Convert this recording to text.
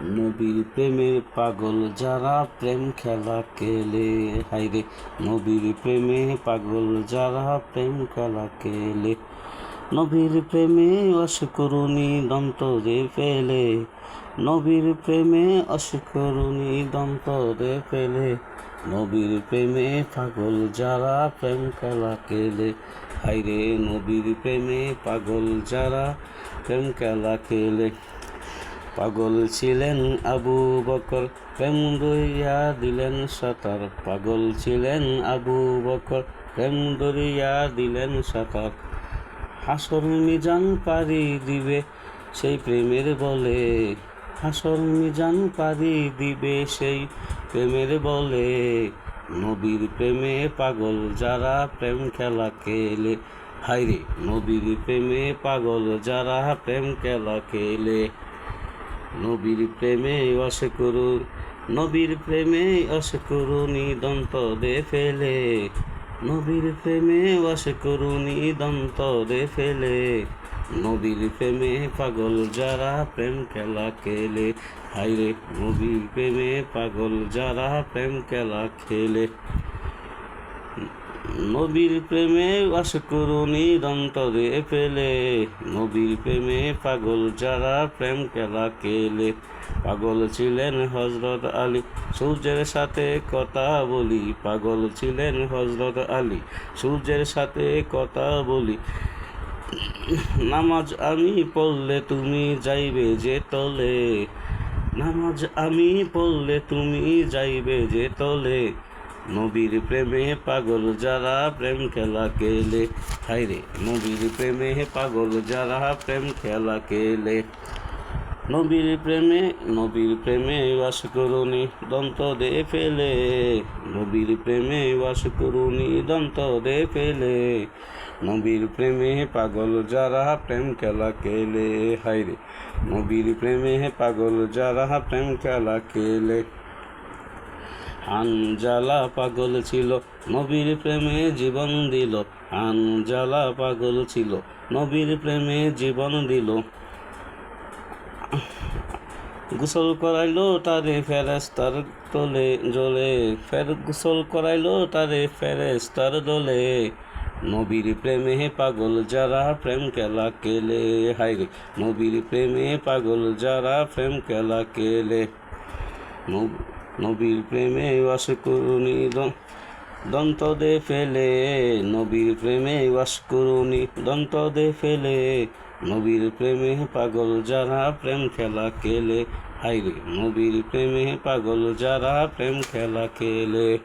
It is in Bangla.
নবীর প্রেমের পাগল যারা প্রেম খেলা খেলে। হাইরে নবীর প্রেমে পাগল যারা প্রেম খেলা খেলে। নবীর প্রেমে অসকরুণী দন্তরে ফেলে। নবীর প্রেমে অসকরুণী দন্তরে ফেলে। নবীর প্রেমে পাগল যারা প্রেম খেলা খেলে। হাইরে নবীর প্রেমে পাগল যারা প্রেম খেলা খেলে। পাগল ছিলেন আবু বকর, প্রেম দরিয়া দিলেন সাঁতার। পাগল ছিলেন আবু বকর, প্রেম দরিয়া দিলেন সাঁতার। হাসর মিজান পারি দিবে, সেই প্রেমের বলে। হাসর মিজান পারি দিবে, সেই প্রেমের বলে। নবীর প্রেমে পাগল যারা প্রেম খেলা খেলে। হাইরে নবীর প্রেমে পাগল যারা প্রেম খেলা খেলে। নবীর প্রেমে অস করু নবীর প্রেমে অস করুনি দন্ত দে ফেলে। নবীর প্রেমে অস করুনি দন্ত দে ফেলে। নবীর প্রেমে পাগল যারা প্রেম খেলা খেলে। হাইরে নবীর প্রেমে পাগল যারা প্রেম খেলা খেলে। নবীর প্রেমে বাস করুনি দন্তরে ফেলে। নবীর প্রেমে পাগল যারা প্রেম খেলা কেলে পাগল ছিলেন হজরত আলী, সূর্যের সাথে কথা বলি। পাগল ছিলেন হজরত আলী, সূর্যের সাথে কথা বলি। নামাজ আমি পড়লে তুমি যাইবে যে তলে। নামাজ আমি পড়লে তুমি যাইবে যে তলে। নবীর প্রেমে পাগল যারা প্রেম খেলা খেলে। হাইরে নবীর প্রেমে পাগল যারা প্রেম খেলা খেলে। নবীর প্রেমে নবীর প্রেমে বাস করুনি, দন্ত দে ফেলে। নবীর প্রেমে বাস করুনি, দন্ত দে ফেলে। নবীর প্রেমে পাগল যারা প্রেম খেলা খেলে। হাইরে নবীর প্রেমে পাগল যারা প্রেম খেলা খেলে। আনজালা পাগল ছিল, নবীর প্রেমে জীবন দিল। আনজালা পাগল ছিল, নবীর প্রেমে জীবন দিল। গোসল করাইলো তারে ফেরেস্তার তোলে জলে ফের গোসল করাইলো তারে ফেরেস্তার দোলে। নবীর প্রেমে পাগল যারা প্রেম খেলা কেলে হাইরে নবীর প্রেমে পাগল যারা প্রেম কেলে নব- নবীর প্রেমে বাস করুনি দ- দন্ত দে ফেলে, নবীর প্রেমে বাস করুনি দন্ত দে ফেলে, নবীর প্রেমে পাগল যারা প্রেম খেলা খেলে। হাইরে নবীর প্রেমে পাগল যারা প্রেম খেলা খেলে।